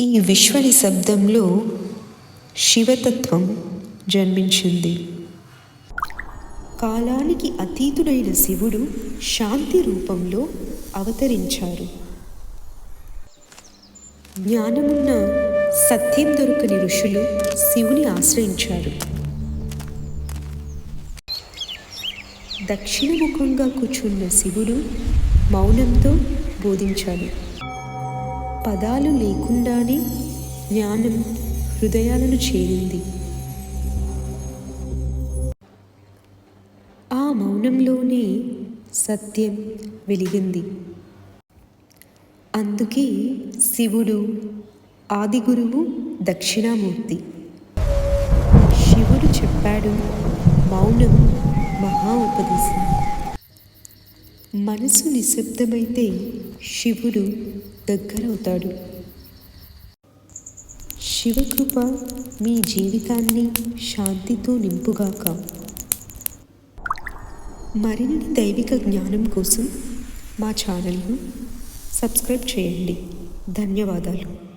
ఈ విశ్వని శబ్దంలో శివతత్వం జన్మించింది. కాలానికి అతీతుడైన శివుడు శాంతి రూపంలో అవతరించారు. జ్ఞానమున్న సత్యం దొరకని ఋషులు శివుని ఆశ్రయించారు. దక్షిణముఖంగా కూర్చున్న శివుడు మౌనంతో బోధించాడు. పదాలు లేకుండానే జ్ఞానం హృదయాలను చేరింది. ఆ మౌనంలోనే సత్యం వెలిగింది. అందుకే శివుడు ఆది గురువు దక్షిణామూర్తి. శివుడు చెప్పాడు మౌనం మహా ఉపదేశం. మనసు నిశ్శబ్దమైతే శివుడు దగ్గరవుతాడు. శివకృప మీ జీవితాన్ని శాంతితో నింపుగాక. మరిన్ని దైవిక జ్ఞానం కోసం మా ఛానల్ను సబ్స్క్రైబ్ చేయండి. ధన్యవాదాలు.